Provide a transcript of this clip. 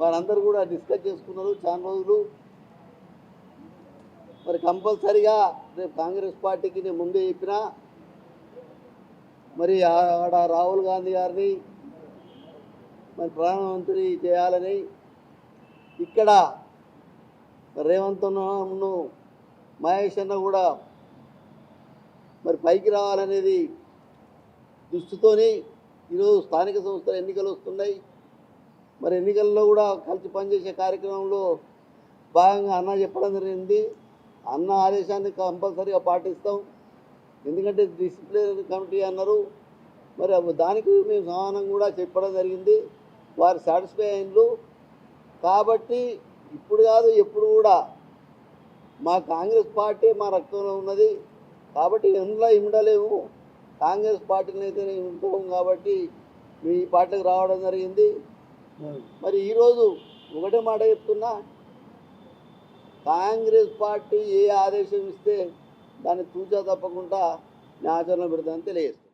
వారందరూ కూడా డిస్కస్ చేసుకున్నారు చాలా రోజులు. మరి కంపల్సరిగా రేపు కాంగ్రెస్ పార్టీకి నేను ముందే చెప్పిన మరి ఆడ రాహుల్ గాంధీ గారిని మరి ప్రధానమంత్రి చేయాలని ఇక్కడ రేవంత్ మహేష్ అన్న కూడా మరి పైకి రావాలనేది దృష్టితోని ఈరోజు స్థానిక సంస్థల ఎన్నికలు వస్తున్నాయి. మరి ఎన్నికల్లో కూడా కలిసి పనిచేసే కార్యక్రమంలో భాగంగా అన్న చెప్పడం జరిగింది. అన్న ఆదేశాన్ని కంపల్సరీగా పాటిస్తాం. ఎందుకంటే డిసిప్లినరీ కమిటీ అన్నారు. మరి అవి దానికి మేము సమానం కూడా చెప్పడం జరిగింది. వారు సాటిస్ఫై అయినరు. కాబట్టి ఇప్పుడు కాదు ఎప్పుడు కూడా మా కాంగ్రెస్ పార్టీ మా రక్తంలో ఉన్నది. కాబట్టి ఎందులో ఇమ్మడలేము కాంగ్రెస్ పార్టీని అయితే ఉంటాం కాబట్టి మీ ఈ పార్టీకి రావడం జరిగింది. మరి ఈరోజు ఒకటే మాట చెప్తున్నా. కాంగ్రెస్ పార్టీ ఏ ఆదేశం ఇస్తే దాన్ని తూచా తప్పకుండా నేను ఆచరణ పెడతానని తెలియజేస్తాను